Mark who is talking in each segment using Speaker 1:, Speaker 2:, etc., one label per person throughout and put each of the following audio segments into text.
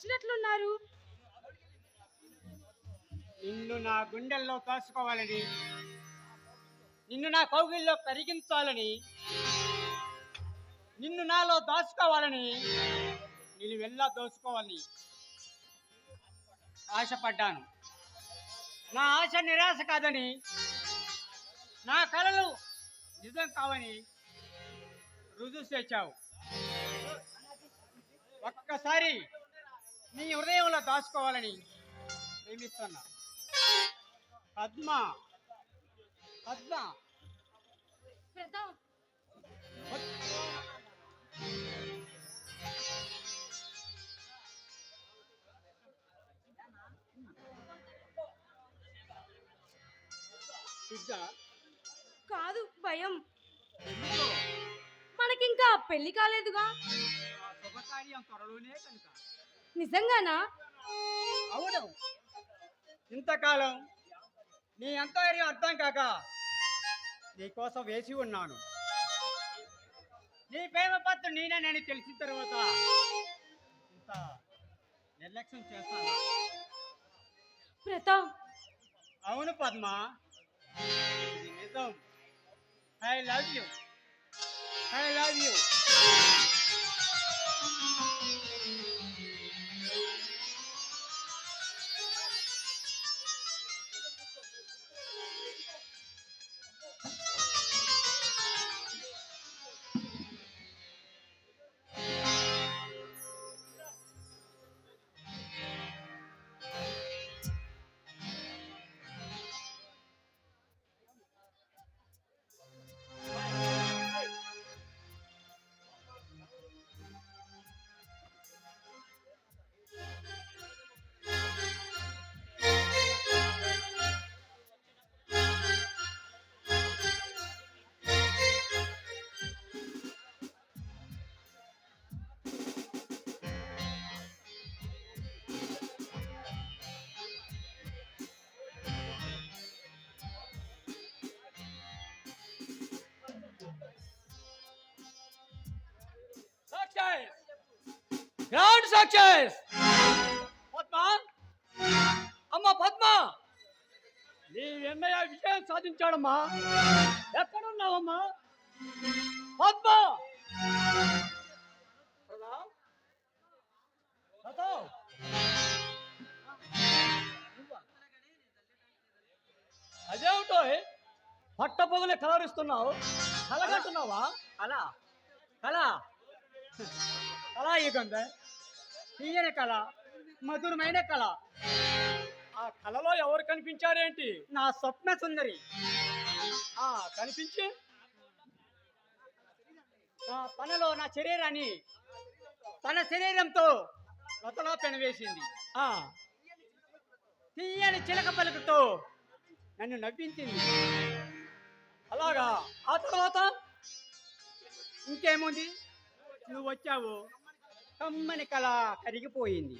Speaker 1: వచ్చినట్లున్నారు.
Speaker 2: నిన్ను నా గుండెల్లో కాసుకోవాలని నిన్ను నా కౌగిల్లో కరిగించాలని నిన్ను నాలో దాచుకోవాలని నేను వెళ్ళా దోచుకోవాలని ఆశపడ్డాను. నా ఆశ నిరాశ కాదని నా కళలు నిజం కావని రుజువు చేశావు. ఒక్కసారి నీ హృదయంలో దాచుకోవాలని ప్రేమిస్తున్నా. పద్మ. పద్మ.
Speaker 1: కాదు భయం. మనకింకా పెళ్ళి కాలేదుగా?
Speaker 2: శుభకార్యం త్వరలోనే కనుక.
Speaker 1: నిజంగానా?
Speaker 2: అవును. ఇంతకాలం నీ అంతర్యం అర్థం కాక నీకోసం వేసి ఉన్నాను. నీ ప్రేమ పత్రం నేనేనని తెలిసిన తర్వాత ఇంత నిర్లక్ష్యం చేస్తాను.
Speaker 1: ప్రతాప్.
Speaker 2: అవును పద్మ. ఇది నిజం. I love you. I love you.
Speaker 3: Success Padma? అమ్మ పద్మ! నీ ఎన్నయ్య విజయం సాధించాడమ్మా. ఎక్కడున్నావమ్మా? పద్మ? అదేమిటో పట్ట పొగలే కలరిస్తున్నావు. కలగట్టున్నావా?
Speaker 2: కళ కళ కళ యుగంద తీయని కళ మధురమైన కళ.
Speaker 3: ఆ కళలో ఎవరు కనిపించారేంటి?
Speaker 2: నా స్వప్న సుందరి.
Speaker 3: ఆ కనిపించి?
Speaker 2: నా తనలో నా శరీరాన్ని తన శరీరంతో లతలా పెనవేసింది
Speaker 3: ఆ.
Speaker 2: తీయని చిలక పలుకుతో నన్ను నవ్వించింది.
Speaker 3: అలాగా. ఆ తర్వాత?
Speaker 2: ఇంకేముంది? నువ్వు వచ్చావు కమ్మని కళ కరిగిపోయింది.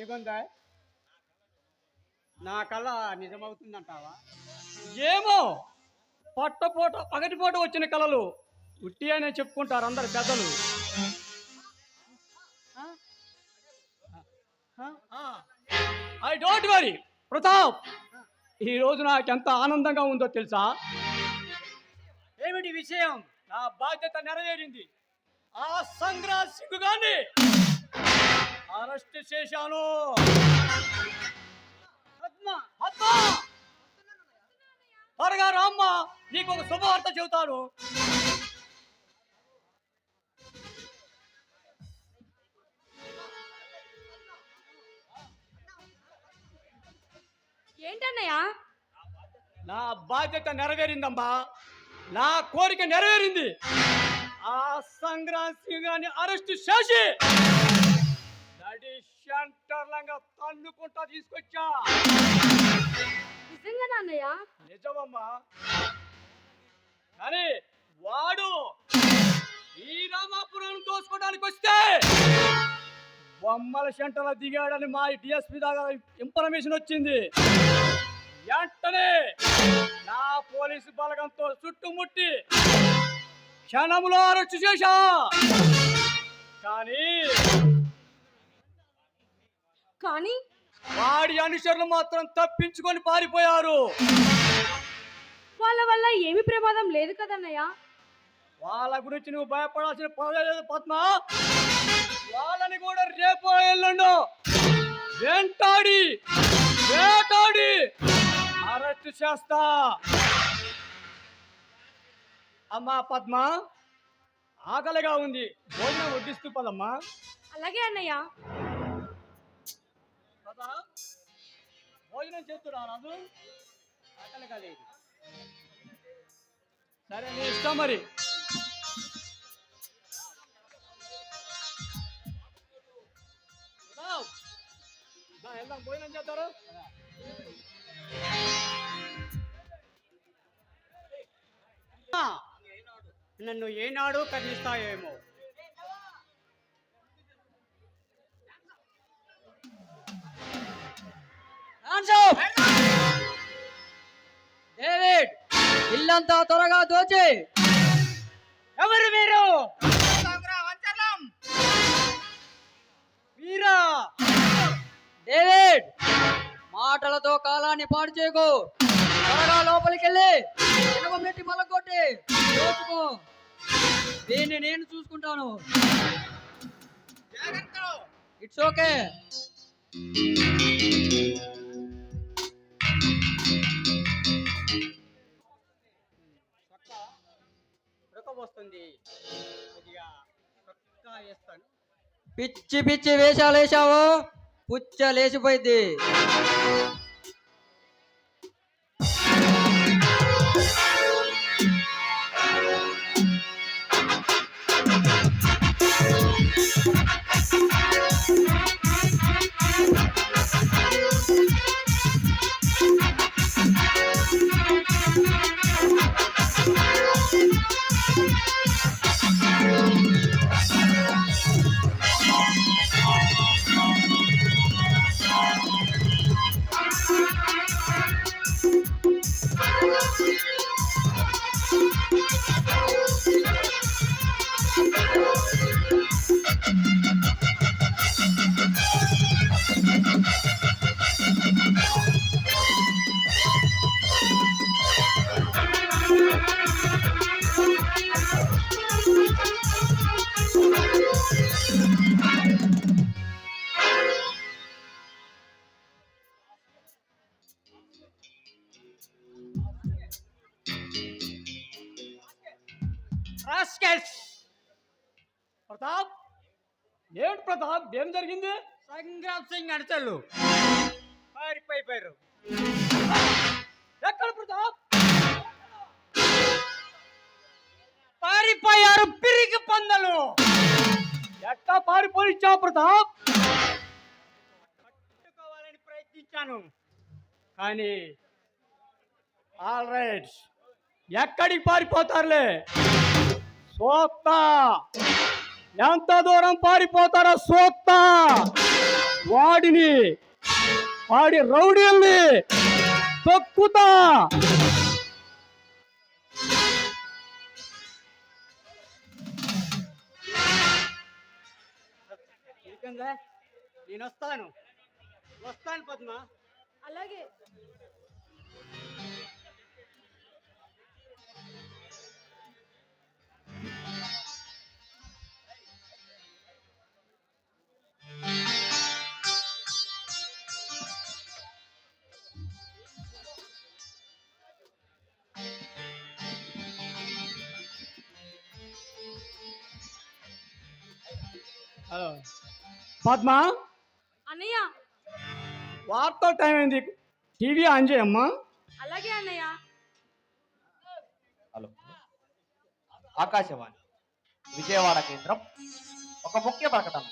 Speaker 2: ఏముందా? నా కళ నిజమవుతుందంటావా?
Speaker 3: ఏమో! పట్టపోట పగటిపూట వచ్చిన కళలు ఉట్టి అనే చెప్పుకుంటారు అందరు పెద్దలు? I don't worry. ప్రతాప్ ఈ రోజు నాకు ఎంత ఆనందంగా ఉందో తెలుసా?
Speaker 2: ఏమిటి విషయం?
Speaker 3: నా బాధ్యత నెరవేరింది. ఆ సంగ్రాజ్ సింగ్ అరెస్ట్ చేశాను! త్వరగా రామ్మా నీకు ఒక శుభవార్త చెబుతాను.
Speaker 1: ఏంటన్నయ్య?
Speaker 3: నా బాధ్యత నెరవేరిందమ్మా. నా కోరిక నెరవేరింది. ఆ సంగ్రామ్ సింగ్ గారిని అరెస్ట్ చేసి నడి సెంటర్లంగా తన్నుకుంటా తీసుకొచ్చా.
Speaker 1: నిజంగానా అన్నయ్య
Speaker 3: నిజమమ్మా. కానీ వాడు ఈ రామాపురం దోసుకోవడానికి వస్తే బొమ్మల సెంటర్లో దిగాడని మా డిఎస్పీ దగ్గర ఇన్ఫర్మేషన్ వచ్చింది. వెంటనే నా పోలీసు బలగంతో చుట్టుముట్టి క్షణంలో అరెస్ట్ చేశా. కానీ
Speaker 1: కానీ
Speaker 3: వాడి అనుచరులు మాత్రం తప్పించుకొని పారిపోయారు.
Speaker 1: వాళ్ళ వల్ల ఏమి ప్రమాదం లేదు కదన్నయ్య.
Speaker 3: వాళ్ళ గురించి నువ్వు భయపడాల్సిన పని లేదు పద్మ. వాళ్ళని కూడా రేపు ఎల్లుండు వెంటాడి వేటాడి అరెస్ట్ చేస్తా. అమ్మా పద్మ. ఆకలిగా ఉంది. భోజనం వడ్డిస్తూ పదమ్మా.
Speaker 1: అలాగే అన్నయ్య.
Speaker 3: భోజనం చేస్తున్నా రాదు ఆకలిగా లేదు. సరే నీ ఇష్టం మరి. వెళ్దాం. భోజనం చేస్తారు
Speaker 2: నన్ను ఏనాడు కర్ణిస్తాయేమో
Speaker 4: డేవిడ్ ఇల్లంతా త్వరగా దోచి.
Speaker 2: ఎవరు మీరు? వీరా
Speaker 4: డేవిడ్ మాటలతో కాలాన్ని పాడు చేయకు. త్వరగా లోపలికి వెళ్ళి పెట్టి మలకొట్టి దోచుకో దీన్ని నేను చూసుకుంటాను. ఇట్స్ ఓకే
Speaker 2: వస్తుంది
Speaker 4: పిచ్చి పిచ్చి వేషాలు వేసావు పుచ్చ లేచిపోయింది
Speaker 2: రాస్కెల్స్
Speaker 3: ప్రతాప్. ఏమిటి ప్రతాప్? ఏం జరిగింది?
Speaker 2: సంగ్రామ్ సింగ్ అడచలు పారిపోయిపోయారు.
Speaker 3: ఎక్కడ ప్రతాప్?
Speaker 2: పారిపోయారు పిరికి పందలు.
Speaker 3: ఎట్టా పారిపోయిచ్చా ప్రతాప్?
Speaker 2: పట్టుకోవాలని ప్రయత్నించాను. కానీ
Speaker 3: ఆల్ రైట్ ఎక్కడికి పారిపోతారులే? సోత్తా ఎంత దూరం పారిపోతారో సోత్తా వాడిని వాడి రౌడీల్ని తొక్కుతా
Speaker 2: ఎందుకంగా నేను వస్తాను వస్తాను పద్మ
Speaker 1: అలాగే
Speaker 3: హలో. పద్మ?
Speaker 1: అన్నయ్య.
Speaker 3: వార్త టైం అయింది టీవీ ఆన్ చేయమ్మా.
Speaker 1: అలాగే అన్నయ్య.
Speaker 5: హలో. ఆకాశవాణి విజయవాడ కేంద్రం ఒక ముఖ్య ప్రకటన.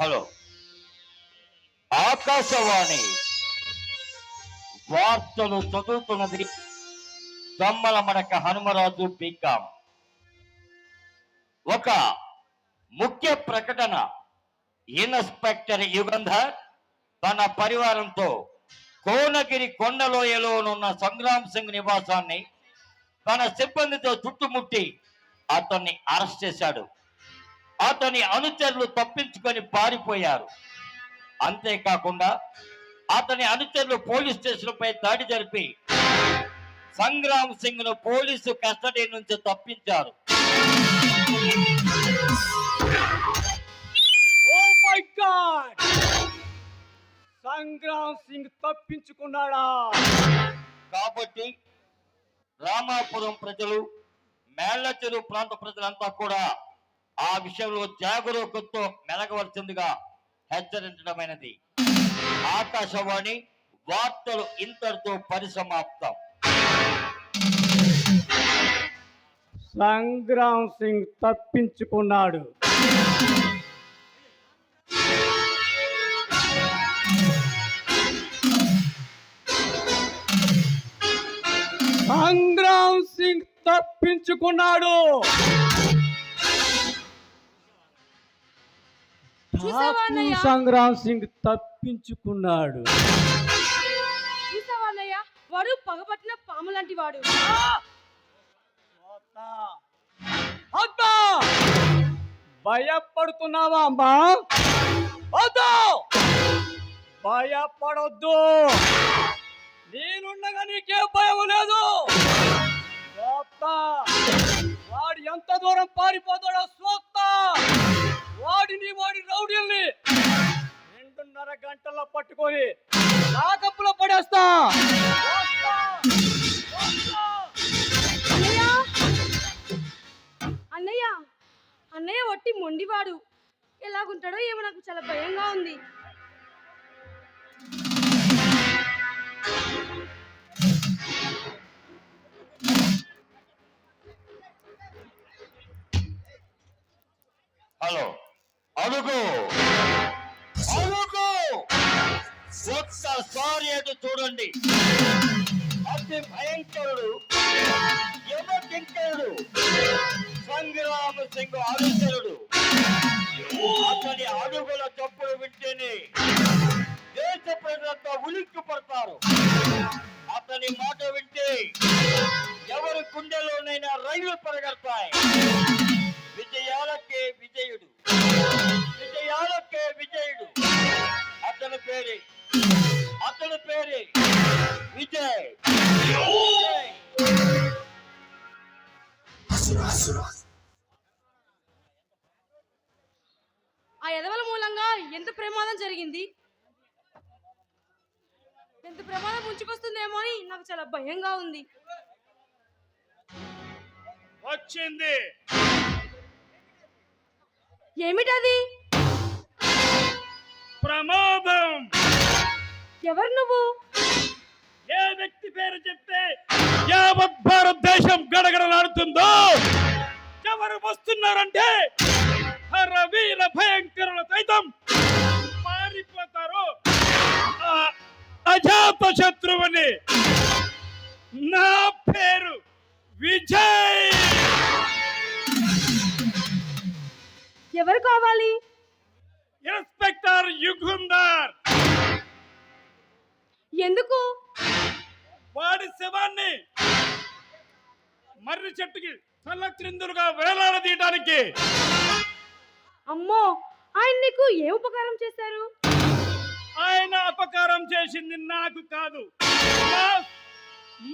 Speaker 5: హలో. ఆకాశవాణి వార్తలు చదువుతున్నది దమ్మల మడక హనుమరాజు పీకాం ఒక ముఖ్య ప్రకటన ఇన్స్పెక్టర్ యుగంధర్ తన పరివారంతో కోనగిరి కొండలోయలోనున్న సంగ్రామ్ సింగ్ నివాసాన్ని
Speaker 6: తన సిబ్బందితో చుట్టుముట్టి అతన్ని అరెస్ట్ చేశాడు. అతని అనుచరులు తప్పించుకొని పారిపోయారు. అంతేకాకుండా అతని అనుచరులు పోలీస్ స్టేషన్ పై దాడి జరిపి సంగ్రామ్ సింగ్ను పోలీసు కస్టడీ నుంచి తప్పించారు.
Speaker 3: గాడ్ సంగ్రామ్ సింగ్ తప్పించుకున్నాడా?
Speaker 6: కాబట్టి రామాపురం ప్రజలు మేళ్ళచెరు ప్రాంత ప్రజలంతా కూడా ఆ విషయంలో జాగరూకతతో మెలగవలసిందిగా హెచ్చరించడమైనది. ఆకాశవాణి వార్తలు ఇంతటితో పరిసమాప్తం.
Speaker 3: సంగ్రామ్ సింగ్ తప్పించుకున్నాడు. సంగ్రామ్ సింగ్ తప్పించుకున్నాడు. సంగ్రామ్ సింగ్ తప్పించుకున్నాడు.
Speaker 1: వాడు పగపట్టిన పాము లాంటి వాడు
Speaker 3: భయపడుతున్నావా అమ్మా? వద్దు భయపడొద్దు. నేనుండగా నీకే భయం లేదు. వాడు ఎంత దూరం పారిపోతాడో చూస్తా. వాడిని వాడి రౌడీల్ని రెండున్నర గంటల్లో పట్టుకొని లాకప్పులో పడేస్తా.
Speaker 1: అన్నయ్య అన్నయ్య అన్నయ్య ఒట్టి మొండివాడు. ఎలాగుంటాడో ఏమో నాకు చాలా భయంగా ఉంది.
Speaker 6: హలో. అడుగు అడుగు ఒక్కసారి అటు చూడండి. అతి భయంకరుడు యమకింకరుడు సంగ్రామ సింగ్ అనుచరుడు అతని అడుగుల చప్పుడు వింటేనే దేశ ప్రజలంతా ఉలిక్కి పడతారు అతని మాట వింటే ఎవరి గుండెలోనైనా రైలు పరిగెడతాయి విజయాలకే విజయుడు. విజయాలకే విజయుడు. అతని పేరే. అతని పేరే విజయ్.
Speaker 1: ఆ ఎదవల మూలంగా ఎంత ప్రమాదం జరిగింది? ఎంత ప్రమాదం ముంచుకొస్తుందేమో అని నాకు చాలా భయంగా ఉంది.
Speaker 7: వచ్చింది.
Speaker 1: ఏమిటది?
Speaker 7: ప్రమాదం.
Speaker 1: ఎవరు నువ్వు?
Speaker 7: ఏ వ్యక్తి పేరు చెప్తే యావత్ భారతదేశం గడగడలాడుతుందో ఎవరు వస్తున్నారంటే వీర భయంకరుల సైతం మారిపోతారు. ఆ అజాత శత్రువుని నా పేరు విజయ్.
Speaker 1: ఎవరు కావాలి?
Speaker 7: ఇన్స్పెక్టర్ యుగుందర్
Speaker 1: ఎందుకు?
Speaker 7: వాడి శవాన్ని మర్రి చెట్టుకి తలక్రిందులుగా వేలాడదీయడానికి
Speaker 1: అమ్మో ఆయన నీకు ఏ ఉపకారం చేశారు?
Speaker 7: ఆయన అపకారం చేసింది నాకు కాదు.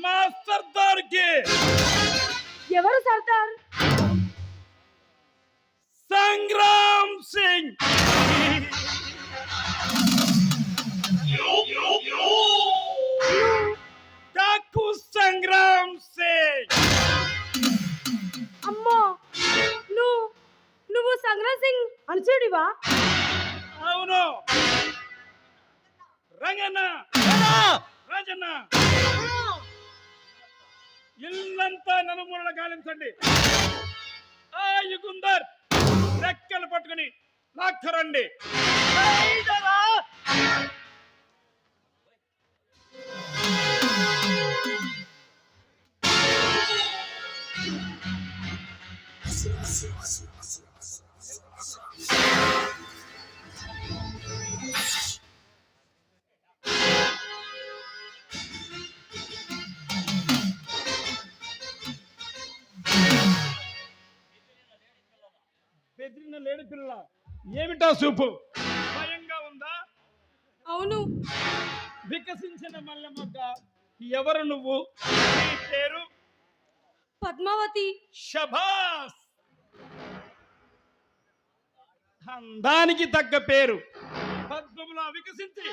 Speaker 7: మా- సర్దార్కి
Speaker 1: ఎవరు సర్దార్
Speaker 7: సంగ్రామ్ సింగ్ డాకు సంగ్రామ్ సింగ్
Speaker 1: అమ్మో! నువ్వు నువ్వు సంగ్రామ్ సింగ్ అనుచరుడివా?
Speaker 7: అవును. రంగన్న. రాజన్న. ఇల్లంతా నలుమూలన గాలించండి. ఆ యుగుందర్ రెక్కలు పట్టుకుని లాక్కరండి Thank. బెదిరిన లేడి పిల్ల. ఏమిటా సూపు? భయంగా ఉందా?
Speaker 1: అవును.
Speaker 7: వికసించిన మల్లె మొగ్గ ఎవరు నువ్వు? నీ పేరు?
Speaker 1: పద్మావతి.
Speaker 7: షబాస్ అందానికి తగ్గ పేరు. పద్మములా వికసించి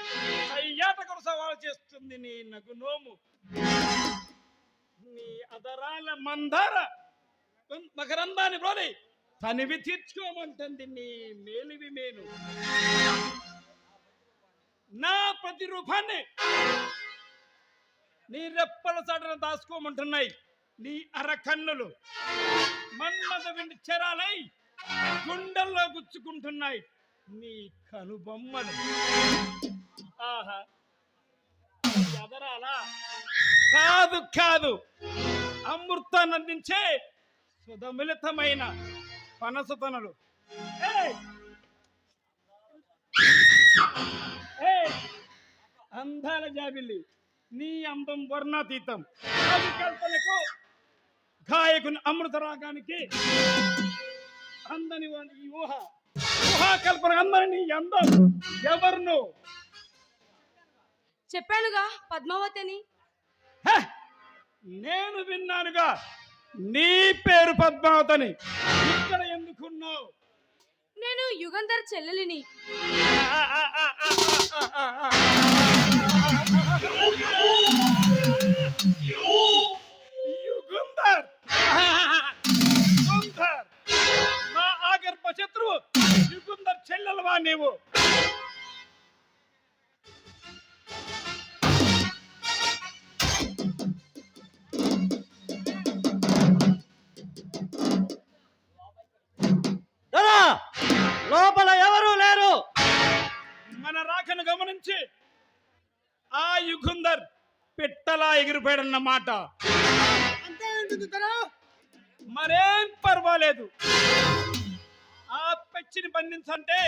Speaker 7: సయ్యాటకుడు సవాలు చేస్తుంది నీ నగు నోము. నీ అదరాల మందార. మకరందాన్ని బ్రోలి తనివి తీర్చుకోమంటుంది నీ మేలివి మేలు. నా ప్రతి రూపాన్ని నీ రెప్పల చాటున దాచుకోమంటున్నాయి నీ అరకన్నులు. మన్మద వెండి చెరాలై గుండెల్లో గుచ్చుకుంటున్నాయి నీ కనుబొమ్మలు. ఆహా. ఎదరాలా కాదు కాదు. అమృతాన్ని అందించే సుధమిళితమైన పనసతనలు! అందాల జాబిల్లి నీ అందం వర్ణాతీతం. కల్పనకు గాయకుని అమృత రాగానికి అందని ఈ ఊహ. ఊహా కల్పన అందని నీ అందం. ఎవరు
Speaker 1: చెప్పానుగా పద్మావతి అని
Speaker 7: హ! నేను విన్నానుగా. నీ పేరు పద్మావతని. ఇక్కడ ఎందుకున్నావు?
Speaker 1: నేను యుగంధర్ చెల్లెలిని.
Speaker 7: యుగుంధర్! యుగుంధర్! నా ఆగర్భ శత్రువు యుగుంధర్ చెల్లెలవా నీవు?
Speaker 2: లోపల ఎవరు లేరు.
Speaker 7: మన రాకను గమనించి ఆ యుగుంధర్ పిట్టలా ఎగిరిపోయాడన్నమాట మరేం పర్వాలేదు. ఆ పెచ్చిని బంధించంటే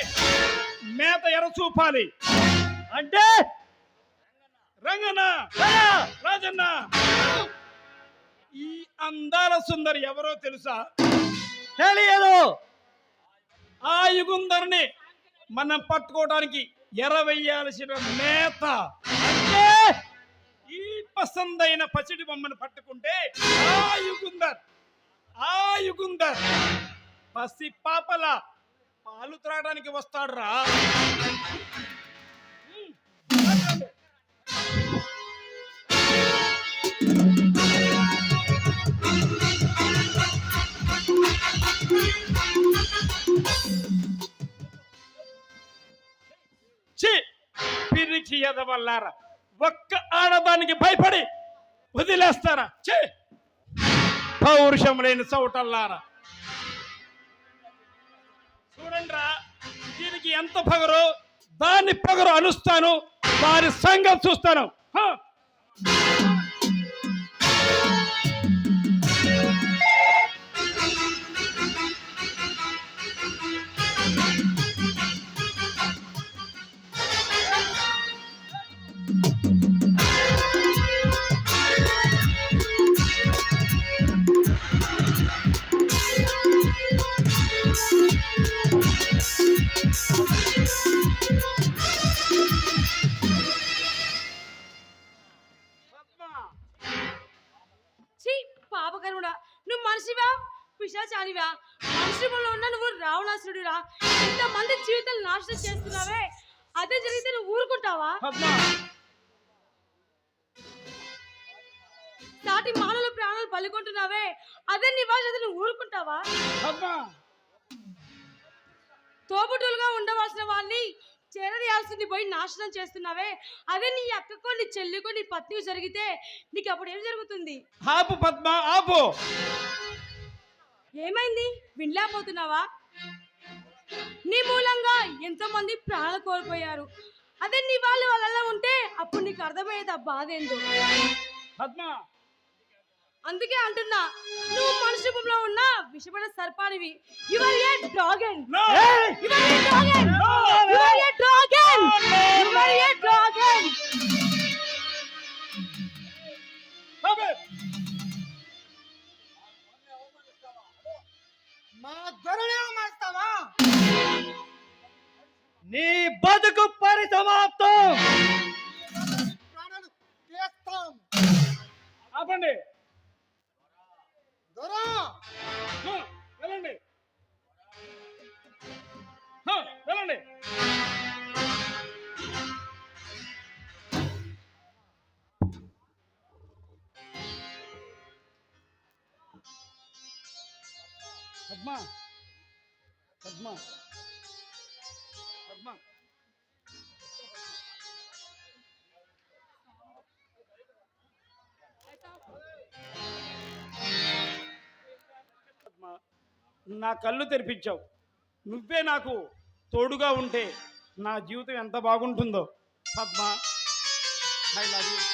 Speaker 7: మేత ఎర చూపాలి.
Speaker 2: అంటే?
Speaker 7: రంగన
Speaker 2: దొరా,
Speaker 7: రాజన్న! ఈ అందాల సుందరి ఎవరో తెలుసా?
Speaker 2: తెలియదు.
Speaker 7: ఆ యుగుందరిని మనం పట్టుకోవడానికి ఎరవేయాల్సిన మేత అంటే ఈ పసందైన పసిడి బొమ్మను పట్టుకుంటే ఆ యుగుందర్ ఆ యుగుందర్ పసి పాపల పాలు త్రాగడానికి వస్తాడు రా చి పిరికి ఎదవల్లారా. ఒక్క ఆడదానికి భయపడి వదిలేస్తారా? చే పౌరుషం లేని చౌటల్లారా. చూడండిరా దీనికి ఎంత పగరు దాన్ని పగరు అనుస్తాను దాని సంగం చూస్తాను.
Speaker 1: నాశనం చేస్తున్నావే? అదే జరిగితే నువ్వు ఊరుకుంటావా? సాటి మానవుల ప్రాణాలు బలికొంటున్నావే అదే నీ భాష నువ్వు ఊరుకుంటావా? తోబుట్టులుగా ఉండవలసిన వాళ్ళని చేరదీయాల్సింది పోయి నాశనం చేస్తున్నావే. అదే నీ అక్కకో నీ చెల్లికో నీ పత్నికి జరిగితే నీకు అప్పుడు ఏం జరుగుతుంది?
Speaker 7: ఆపు పద్మ ఆపు.
Speaker 1: ఏమైంది? వినలేకపోతున్నావా? నీ మూలంగా ఎంతో మంది ప్రాణాలు కోల్పోయారు. అదే నీ వాళ్ళు వాళ్ళలా ఉంటే అప్పుడు నీకు అర్థమయ్యేది ఆ బాధ ఏందో? అందుకే అంటున్నా నువ్వు మనిషి రూపంలో ఉన్న విషమైన సర్పానివి. You are a dragon
Speaker 7: No!
Speaker 1: You are a dragon you are a dragon you are a dragon
Speaker 7: మా దొరలే మాస్తావా
Speaker 8: నీ
Speaker 7: బతుకు పరిసమాప్తం. చేస్తాం ఆపండి. దొరా! వెళ్ళండి. వెళ్ళండి. పద్మ. పద్మ. పద్మ, నా కళ్ళు తెరిపించావు. నువ్వే నాకు తోడుగా ఉంటే నా జీవితం ఎంత బాగుంటుందో. పద్మ. I love you